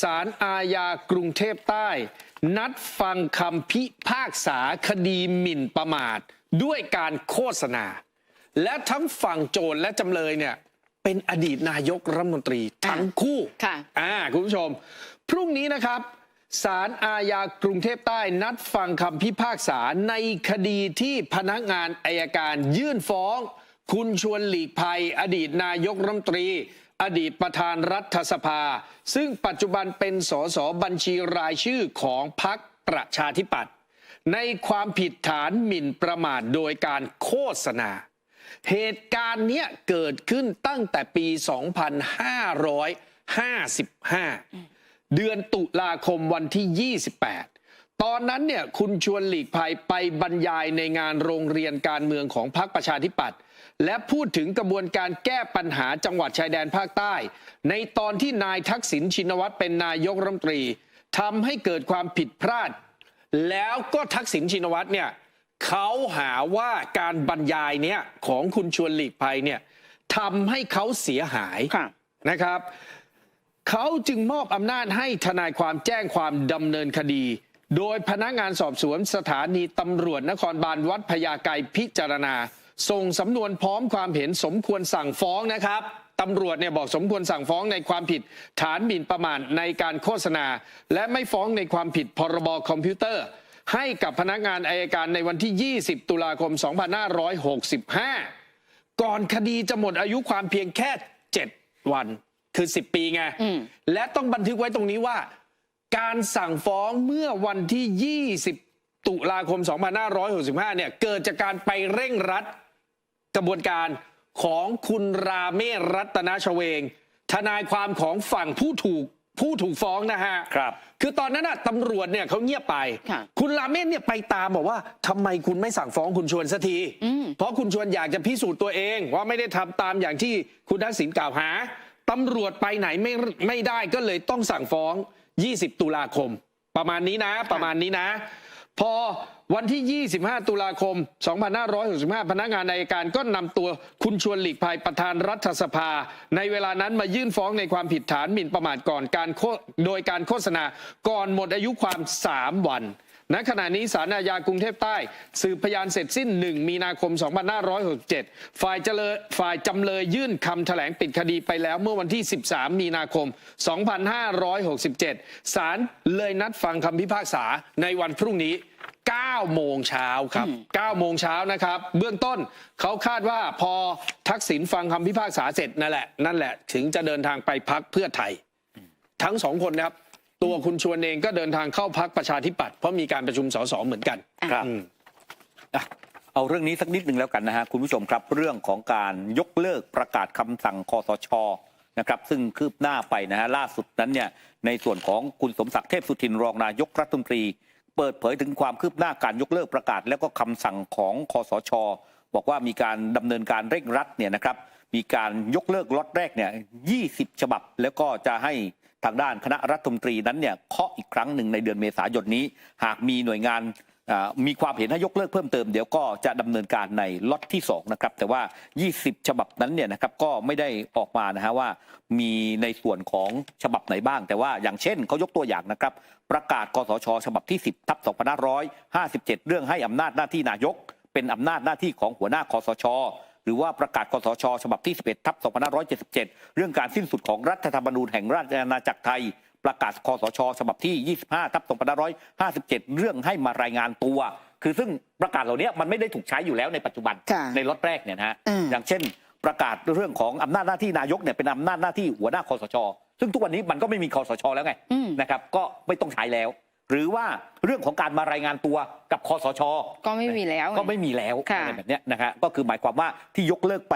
ศาลอาญากรุงเทพใต้ นัดฟังคำพิพากษาคดีหมิ่นประมาท ด้วยการโฆษณา และทั้งฝั่งโจทย์และจำเลยเนี่ยเป็นอดีตนายกรัฐมนตรีทั้งคู่ค่ะอ่าคุณผู้ชม พรุ่งนี้นะครับศาลอาญากรุงเทพใต้นัดฟังคำพิพากษาในคดีที่พนักงานอายการยื่นฟ้อง คุณชวนหลีกภัย อดีตนายกรัฐมนตรี อดีตประธานรัฐสภา ซึ่งปัจจุบันเป็นสสบัญชีรายชื่อของพรรคประชาธิปัตย์ในความผิดฐานหมิ่นประมาทโดยการโฆษณา เหตุการณ์เนี้ยเกิดขึ้นตั้งแต่ปี 2555 เดือนตุลาคมวันที่ 28 ตอนนั้นเนี่ยคุณชวนหลีกภัยไปบรรยายในงานโรงเรียนการเมืองของพรรคประชาธิปัตย์ และพูดถึงกระบวนการแก้ปัญหาจังหวัดชายแดนภาคใต้ ในตอนที่นายทักษิณชินวัตรเป็นนายกรัฐมนตรีทำให้เกิดความผิดพลาด แล้วก็ทักษิณชินวัตรเนี่ยเขาหาว่าการบรรยายเนี่ยของคุณชวนหลีกภัยเนี่ยทำให้เขาเสียหายค่ะนะครับ เขาจึงมอบอำนาจให้ทนายความแจ้งความดำเนินคดี โดยพนักงานสอบสวนสถานีตำรวจนครบาลวัดพญาไกรพิจารณา ส่งสำนวนพร้อมความเห็นสมควรสั่งฟ้องนะครับตำรวจเนี่ยบอกสมควรสั่งฟ้องในความผิด ฐานหมิ่นประมาทในการโฆษณา และไม่ฟ้องในความผิดพรบคอมพิวเตอร์ ให้กับพนักงานอายการในวันที่ 20 ตุลาคม 2565 ก่อนคดีจะหมดอายุความเพียงแค่ 7 วัน คือ 10 ปีไงอืมและต้องบันทึกไว้ตรงนี้ว่า การสั่งฟ้องเมื่อวันที่ 20 ตุลาคม 2565 เนี่ยเกิดจากการไปเร่งรัด กระบวนการของคุณราเมศรัตนชเวง ทนายความของฝั่งผู้ถูกผู้ถูกฟ้องนะฮะครับ คือตอนนั้นน่ะตำรวจเนี่ยเขาเงียบไปค่ะคุณราเมศเนี่ยไปตามบอกว่าทำไมคุณไม่สั่งฟ้องคุณชวนสักทีอืมเพราะคุณชวนอยากจะพิสูจน์ตัวเอง ว่าไม่ได้ทำตามอย่างที่คุณทักษิณกล่าวหาตำรวจไปไหนไม่ไม่ได้ก็เลยต้องสั่งฟ้อง 20 ตุลาคม ประมาณนี้นะ ประมาณนี้นะ พอวันที่ 25 ตุลาคม 2565 พนักงานอัยการก็นำตัวคุณชวนหลีกภัยประธานรัฐสภา ในเวลานั้นมายื่นฟ้องในความผิดฐานหมิ่นประมาทก่อนการโโดยการโฆษณาก่อนหมดอายุความ 3 วัน ณขณะนี้สารอาญากรุงเทพใต้ สืบพยานเสร็จสิ้น 1 มีนาคม 2567 ฝ่ายเจริญฝ่ายจำเลยยื่นคำแถลงปิดคดีไปแล้วเมื่อวันที่ 13 มีนาคม 2567 ศาลเลยนัดฟังคำพิพากษาในวันพรุ่งนี้ 9 โมงเช้าครับ 9 โมงเช้านะครับ เบื้องต้นเขาคาดว่าพอทักษิณฟังคำพิพากษาเสร็จนั่นแหละ นั่นแหละ ถึงจะเดินทางไปพักเพื่อไทย ทั้งสองคนนะครับ ตัวคุณชวนเองก็เดินทางเข้าพักประชาธิปัตย์เพราะมีการประชุมสสเหมือนกันครับอืมอะเอาเรื่องนี้สักนิดหนึ่งแล้วกันนะฮะคุณผู้ชมครับเรื่องของการยกเลิกประกาศคำสั่งคอสชนะครับซึ่งคืบหน้าไปนะฮะล่าสุดนั้นเนี่ยในส่วนของคุณสมศักดิ์เทพสุทินรองนายกรัฐมนตรี เปิดเผยถึงความคืบหน้าการยกเลิกประกาศ แล้วก็คำสั่งของคอสช บอกว่ามีการดำเนินการเร่งรัดเนี่ยนะครับมีการยกเลิกล็อตแรกเนี่ย20 ฉบับ แล้วก็จะให้ ทางด้านคณะรัฐมนตรีนั้นเนี่ยเคาะอีกครั้งหนึ่งในเดือนเมษายนนี้ หากมีหน่วยงานมีความเห็นให้ยกเลิกเพิ่มเติมเดี๋ยวก็จะดำเนินการในล็อตที่2นะครับแต่ว่า 20 ฉบับนั้นเนี่ยนะครับก็ไม่ได้ออกมานะฮะว่ามีในส่วนของฉบับไหนบ้าง แต่ว่าอย่างเช่นเขายกตัวอย่างนะครับ ประกาศกสชฉบับที่ 10ทับ2557 เรื่องให้อำนาจหน้าที่นายก เป็นอำนาจหน้าที่ของหัวหน้าคอสช หรือว่าประกาศกสชฉบับที่ 11ทับ2577 เรื่องการสิ้นสุดของรัฐธรรมนูญแห่งราชอาณาจักรไทย ประกาศคอสชฉบับที่ 25ทับ2557 เรื่องให้มารายงานตัว คือซึ่งประกาศเหล่านี้มันไม่ได้ถูกใช้อยู่แล้วในปัจจุบันค่ะในล็อตแรกเนี่ยนะฮะอืมอย่างเช่น ประกาศเรื่องของอำนาจหน้าที่นายกเนี่ยเป็นอำนาจหน้าที่หัวหน้าคอสช ซึ่งทุกวันนี้มันก็ไม่มีคอสช แล้วไงอืมนะครับก็ไม่ต้องใช้แล้ว หรือว่าเรื่องของการมารายงานตัวกับคอสช ก็ไม่มีแล้ว ก็ไม่มีแล้วค่ะอะไรแบบเนี้ยนะฮะก็คือหมายความว่าที่ยกเลิกไป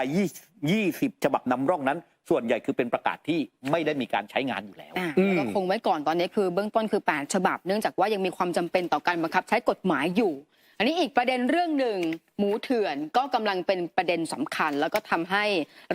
20 20ฉบับนำร่องนั้น ส่วนใหญ่คือเป็นประกาศที่ไม่ได้มีการใช้งานอยู่แล้วอ่าอืมแล้วก็คงไว้ก่อนตอนนี้คือเบื้องต้นคือ 8 ฉบับ เนื่องจากว่ายังมีความจำเป็นต่อการบังคับใช้กฎหมายอยู่ อันนี้อีกประเด็นเรื่องหนึ่งหมูเถื่อนก็กำลังเป็นประเด็นสำคัญ แล้วก็ทำให้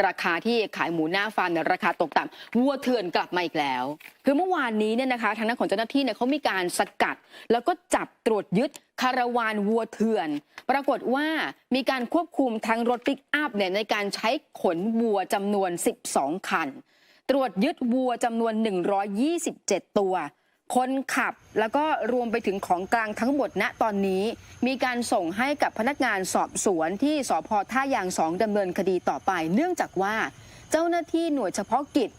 ราคาที่ขายหมูหน้าฟาร์มเนี่ยราคาตกต่ำวัวเถื่อนกลับมาอีกแล้ว คือเมื่อวานนี้เนี่ยนะคะ ทางด้านของเจ้าหน้าที่เนี่ยเขามีการสกัด แล้วก็จับตรวจยึดคาราวานวัวเถื่อน ปรากฏว่ามีการควบคุมทั้งรถปิกอัพเนี่ยในการใช้ขนวัวจำนวน 12 คัน ตรวจยึดวัวจำนวน 127 ตัว คนขับแล้วก็รวมไปถึงของกลางทั้งหมดณตอนนี้ มีการส่งให้กับพนักงานสอบสวนที่สพท่ายางสองดำเนินคดีต่อไป เนื่องจากว่าเจ้าหน้าที่หน่วยเฉพาะกิจ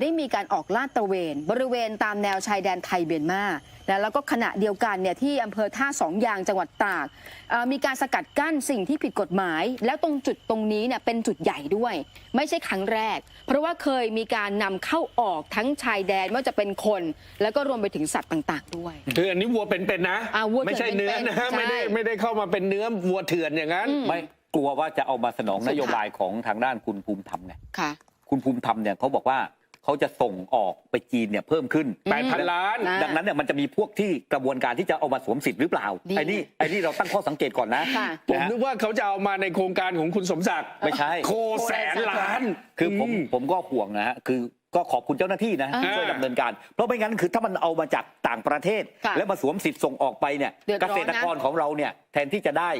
ได้มีการออกลาดตระเวน บริเวณตามแนวชายแดนไทยเบียนมา นะแล้วก็ขณะเดียวกันเนี่ยที่อำเภอท่าสองยางจังหวัดตากอ่ามีการสกัดกั้นสิ่งที่ผิดกฎหมาย แล้วตรงจุดตรงนี้เนี่ยเป็นจุดใหญ่ด้วย ไม่ใช่ครั้งแรก เพราะว่าเคยมีการนำเข้าออกทั้งชายแดนไม่ว่าจะเป็นคน แล้วก็รวมไปถึงสัตว์ต่างๆ ด้วยคืออันนี้วัวเป็นๆนะอ่าวัวเถื่อนไม่ใช่เนื้อนะเป็นๆไม่ได้ใช่ไม่ได้เข้ามาเป็นเนื้อวัวเถื่อนอย่างนั้นไม่กลัวว่าจะเอามาสนองสุดนท้ายโยบายของทางด้านคุณภูมิธรรมไงค่ะคุณภูมิธรรมเนี่ยเขาบอกว่า เขาจะส่งออกไปจีนเนี่ยเพิ่มขึ้นแปดพันล้านนะดังนั้นเนี่ยมันจะมีพวกที่กระบวนการที่จะเอามาสวมสิทธิ์หรือเปล่าดีไอ้นี่ไอ้นี่เราตั้งข้อสังเกตก่อนนะค่ะผมนะฮะนึกว่าเขาจะเอามาในโครงการของคุณสมศักดิ์ไม่ใช่โคแสนล้าน คือผมมผมก็ห่วงนะฮะคือก็ขอบคุณเจ้าหน้าที่นะอ่าช่วยดำเนินการ เพราะไม่งั้นคือถ้ามันเอามาจากต่างประเทศค่ะแล้วมาสวมสิทธิ์ส่งออกไปเนี่ยเดือดร้เกอนนะษตรกรของเราเนี่ยแทนที่จะได้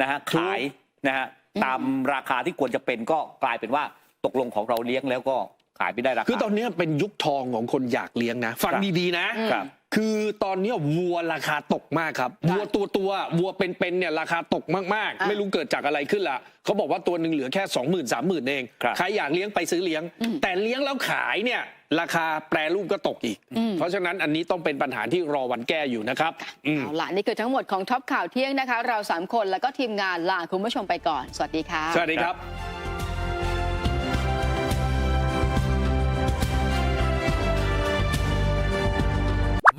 นะฮะขายนะฮะอืมตามราคาที่ควรจะเป็นก็กลายเป็นว่าตกลงของเราเลี้ยงแล้วก็ ขายไม่ได้ราคา คือตอนนี้เป็นยุคทองของคนอยากเลี้ยงนะ ฟังครับดีๆนะอืมครับ คือตอนนี้วัวราคาตกมากครับค่ะวัวตัวตัวๆวัวเป็นๆเนี่ยราคาตกมากอะๆไม่รู้เกิดจากอะไรขึ้นละเขาบอกว่าตัวหนึ่งเหลือแค่ 2 0 0 0 0 3 0 0 0 0 เองครับใครอยากเลี้ยงไปซื้อเลี้ยง แต่เลี้ยงแล้วขายเนี่ยราคาแปรรูปก็ตกอีกอืมเพราะฉะนั้นอันนี้ต้องเป็นปัญหาที่รอวันแก้อยู่นะครับอืมเอาล่ะนี่คือทั้งหมดของท็อปข่าวเที่ยงนะคะ เราสามคนแล้วก็ทีมงานลาคุณผู้ชมไปก่อน สวัสดีค่ะ สวัสดีครับ